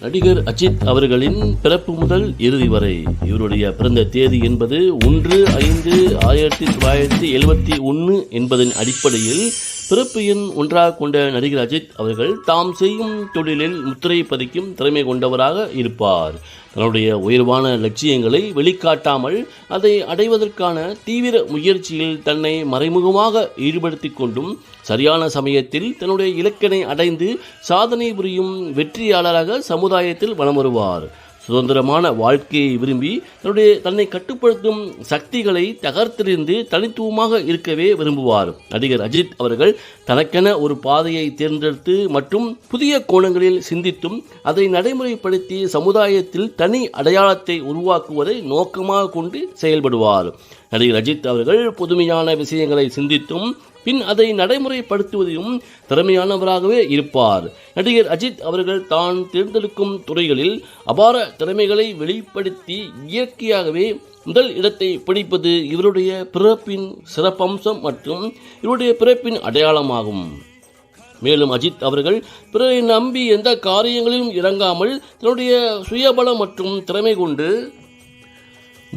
நடிகர் அஜித் அவர்களின் பிறப்பு முதல் இறுதி வரை. இவருடைய பிறந்த தேதி என்பது ஒன்று ஐந்து ஆயிரத்தி தொள்ளாயிரத்தி எழுபத்தி ஒன்று என்பதன் அடிப்படையில் பிறப்பு எண் ஒன்றாக கொண்ட நடிகர் அஜித் அவர்கள் தாம் செய்யும் தொழிலில் முத்திரை பதிக்கும் திறமை கொண்டவராக இருப்பார். தன்னுடைய உயர்வான லட்சியங்களை வெளிக்காட்டாமல் அதை அடைவதற்கான தீவிர முயற்சியில் தன்னை மறைமுகமாக ஈடுபடுத்திக் கொண்டும் சரியான சமயத்தில் தன்னுடைய இலக்கினை அடைந்து சாதனை புரியும் வெற்றியாளராக சமுதாயத்தில் வலம் வருவார். சுதந்திரமான வாழ்க்கையை விரும்பி தன்னுடைய தன்னை கட்டுப்படுத்தும் சக்திகளை தகர்த்தெறிந்து தனித்துவமாக இருக்கவே விரும்புவார். நடிகர் அஜித் அவர்கள் தனக்கென ஒரு பாதையை தேர்ந்தெடுத்து மற்றும் புதிய கோணங்களில் சிந்தித்தும் அதை நடைமுறைப்படுத்தி சமுதாயத்தில் தனி அடையாளத்தை உருவாக்குவதை நோக்கமாக கொண்டு செயல்படுவார். நடிகர் அஜித் அவர்கள் புதுமையான விஷயங்களை சிந்தித்தும் பின் அதை நடைமுறைப்படுத்துவதையும் திறமையானவராகவே இருப்பார். நடிகர் அஜித் அவர்கள் தான் தேர்ந்தெடுக்கும் துறைகளில் அபார திறமைகளை வெளிப்படுத்தி இயற்கையாகவே முதல் இடத்தை பிடிப்பது இவருடைய பிறப்பின் சிறப்பம்சம் மற்றும் இவருடைய பிறப்பின் அடையாளமாகும். மேலும் அஜித் அவர்கள் பிறரை நம்பி எந்த காரியங்களிலும் இறங்காமல் தன்னுடைய சுயபலம் மற்றும் திறமை கொண்டு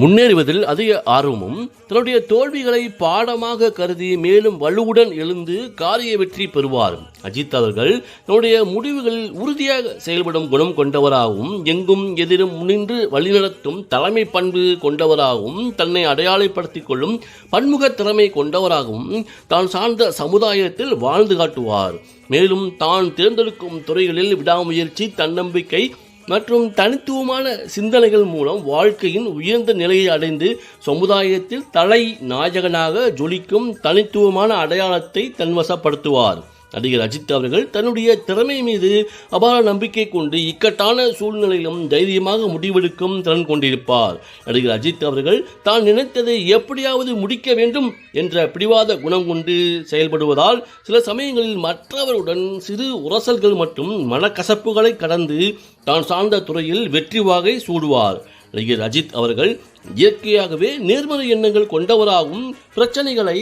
முன்னேறுவதில் அதிக ஆர்வமும் தன்னுடைய தோல்விகளை பாடமாக கருதி மேலும் வலுவுடன் எழுந்து காரிய வெற்றி பெறுவார். அஜித் அவர்கள் தன்னுடைய முடிவுகளில் உறுதியாக செயல்படும் குணம் கொண்டவராகவும் எங்கும் எதிரும் முன்னின்று வழிநடத்தும் தலைமை பண்பு கொண்டவராகவும் தன்னை அடையாளப்படுத்திக் கொள்ளும் பன்முக திறமை கொண்டவராகவும் தான் சார்ந்த சமுதாயத்தில் வாழ்ந்து காட்டுவார். மேலும் தான் தேர்ந்தெடுக்கும் துறைகளில் விடாமுயற்சி தன்னம்பிக்கை மற்றும் தனித்துவமான சிந்தனைகள் மூலம் வாழ்க்கையின் உயர்ந்த நிலையை அடைந்து சமுதாயத்தில் தலை நாயகனாக ஜொலிக்கும் தனித்துவமான அடையாளத்தை தன்வசப்படுத்துவார். நடிகர் அஜித் அவர்கள் தன்னுடைய திறமை மீது அபார நம்பிக்கை கொண்டு இக்கட்டான சூழ்நிலையிலும் தைரியமாக முடிவெடுக்கும் திறன் கொண்டிருப்பார். நடிகர் அஜித் அவர்கள் தான் நினைத்ததை எப்படியாவது முடிக்க வேண்டும் என்ற பிடிவாத குணம் கொண்டு செயல்படுவதால் சில சமயங்களில் மற்றவருடன் சிறு உரசல்கள் மற்றும் மனக்கசப்புகளை கடந்து தான் சார்ந்த துறையில் வெற்றி வாகை சூடுவார். நடிகர் அஜித் அவர்கள் இயற்கையாகவே நேர்மறை எண்ணங்கள் கொண்டவராகவும் பிரச்சனைகளை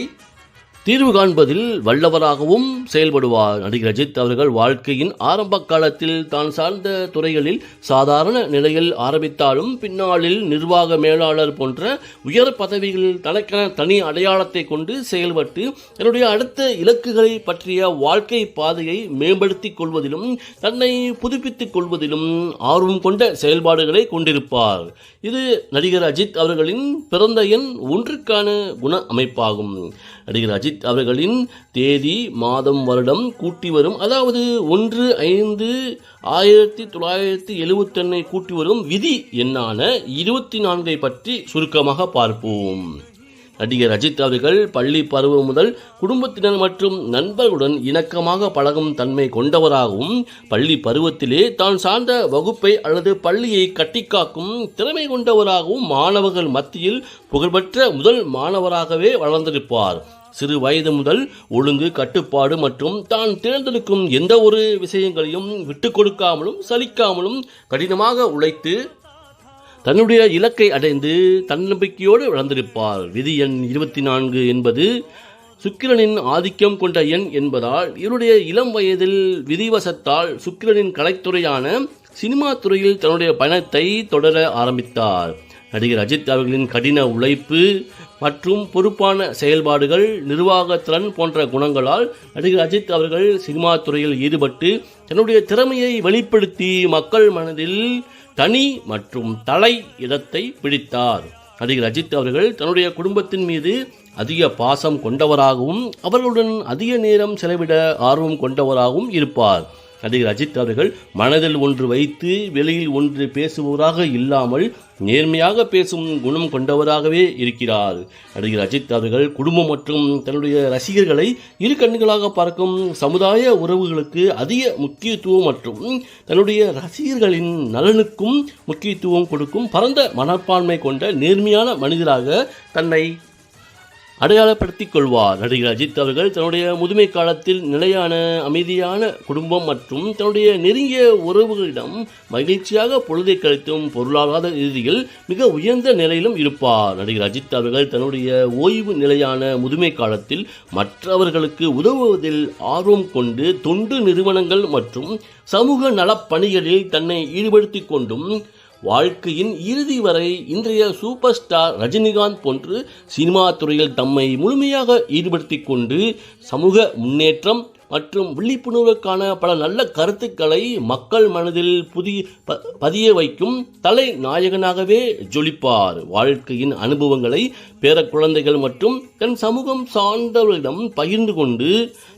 தீர்வு காண்பதில் வல்லவராகவும் செயல்படுவார். நடிகர் அஜித் அவர்கள் வாழ்க்கையின் ஆரம்ப காலத்தில் தான் சார்ந்த துறைகளில் சாதாரண நிலையில் ஆரம்பித்தாலும் பின்னாளில் நிர்வாக மேலாளர் போன்ற உயர் பதவிகளில் தனக்கென தனி அடையாளத்தை கொண்டு செயல்பட்டு தன்னுடைய அடுத்த இலக்குகளை பற்றிய வாழ்க்கை பாதையை மேம்படுத்திக் கொள்வதிலும் தன்னை புதுப்பித்துக் கொள்வதிலும் ஆர்வம் கொண்ட செயல்பாடுகளை கொண்டிருப்பார். இது நடிகர் அஜித் அவர்களின் பிறந்த எண் ஒன்றுக்கான குண அமைப்பாகும். நடிகர் அஜித் அவர்களின் தேதி மாதம் வருடம் கூட்டி வரும். அதாவது ஒன்று ஐந்து ஆயிரத்தி தொள்ளாயிரத்தி எழுபத்தொன்னை கூட்டி வரும் விதி எண்ணான இருபத்தி நான்கை பற்றி சுருக்கமாக பார்ப்போம். நடிகர் அஜித் அவர்கள் பள்ளி பருவம் முதல் குடும்பத்தினர் மற்றும் நண்பர்களுடன் இணக்கமாக பழகும் தன்மை கொண்டவராகவும் பள்ளி பருவத்திலே தான் சார்ந்த வகுப்பை அல்லது பள்ளியை கட்டிக்காக்கும் திறமை கொண்டவராகவும் மாணவர்கள் மத்தியில் புகழ்பெற்ற முதல் மாணவராகவே வளர்ந்திருப்பார். சிறு வயது முதல் ஒழுங்கு கட்டுப்பாடு மற்றும் தான் தேர்ந்தெடுக்கும் எந்த ஒரு விஷயங்களையும் விட்டு கொடுக்காமலும் சலிக்காமலும் கடினமாக உழைத்து தன்னுடைய இலக்கை அடைந்து தன்னம்பிக்கையோடு வளர்ந்திருப்பார் விதி எண் இருபத்தி நான்கு என்பது சுக்கிரனின் ஆதிக்கம் கொண்ட எண் என்பதால் இவருடைய இளம் வயதில் விதிவசத்தால் சுக்கிரனின் கலைத்துறையான சினிமா துறையில் தன்னுடைய பயணத்தை தொடர ஆரம்பித்தார். நடிகர் அஜித் அவர்களின் கடின உழைப்பு மற்றும் பொறுப்பான செயல்பாடுகள் நிர்வாகத்திறன் போன்ற குணங்களால் நடிகர் அஜித் அவர்கள் சினிமா துறையில் ஈடுபட்டு தன்னுடைய திறமையை வெளிப்படுத்தி மக்கள் மனதில் தனி மற்றும் தலை இடத்தை பிடித்தார். நடிகர் அஜித் அவர்கள் தன்னுடைய குடும்பத்தின் மீது அதிக பாசம் கொண்டவராகவும் அவர்களுடன் அதிக நேரம் செலவிட ஆர்வம் கொண்டவராகவும் இருப்பார். நடிகர் அஜித் அவர்கள் மனதில் ஒன்று வைத்து வெளியில் ஒன்று பேசுபவராக இல்லாமல் நேர்மையாக பேசும் குணம் கொண்டவராகவே இருக்கிறார். நடிகர் அஜித் அவர்கள் குடும்பம் மற்றும் தன்னுடைய ரசிகர்களை இரு கண்ணுகளாக பார்க்கும் சமுதாய உறவுகளுக்கு அதிக முக்கியத்துவம் மற்றும் தன்னுடைய ரசிகர்களின் நலனுக்கும் முக்கியத்துவம் கொடுக்கும் பரந்த மனப்பான்மை கொண்ட நேர்மையான மனிதராக தன்னை அடையாளப்படுத்திக் கொள்வார் நடிகர் அஜித் அவர்கள் தன்னுடைய முதுமை காலத்தில் நிலையான அமைதியான குடும்பம் மற்றும் தன்னுடைய நெருங்கிய உறவுகளிடம் மகிழ்ச்சியாக பொழுதை கழித்தும் பொருளாதார ரீதியில் மிக உயர்ந்த நிலையிலும் இருப்பார். நடிகர் அஜித் அவர்கள் தன்னுடைய ஓய்வு நிலையான முதுமை காலத்தில் மற்றவர்களுக்கு உதவுவதில் ஆர்வம் கொண்டு தொண்டு நிறுவனங்கள் மற்றும் சமூக நலப்பணிகளில் தன்னை ஈடுபடுத்திக் கொண்டும் வாழ்க்கையின் இறுதி வரை இன்றைய சூப்பர் ஸ்டார் ரஜினிகாந்த் போன்று சினிமா துறையில் தம்மை முழுமையாக ஈடுபடுத்தி கொண்டு சமூக முன்னேற்றம் மற்றும் விழிப்புணர்வுக்கான பல நல்ல கருத்துக்களை மக்கள் மனதில் புதிய ப- பதிய வைக்கும் தலை நாயகனாகவே ஜொலிப்பார். வாழ்க்கையின் அனுபவங்களை பேர குழந்தைகள் மற்றும் தன் சமூகம் சார்ந்தவர்களிடம் பகிர்ந்து கொண்டு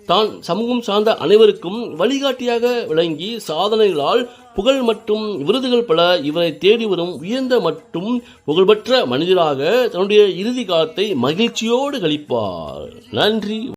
தான் சமூகம் சார்ந்த அனைவருக்கும் வழிகாட்டியாக விளங்கி சாதனைகளால் புகழ் மற்றும் விருதுகள் பல இவரை தேடி வரும் உயர்ந்த மற்றும் புகழ்பெற்ற மனிதராக தன்னுடைய இறுதி காலத்தை மகிழ்ச்சியோடு கழிப்பார். நன்றி.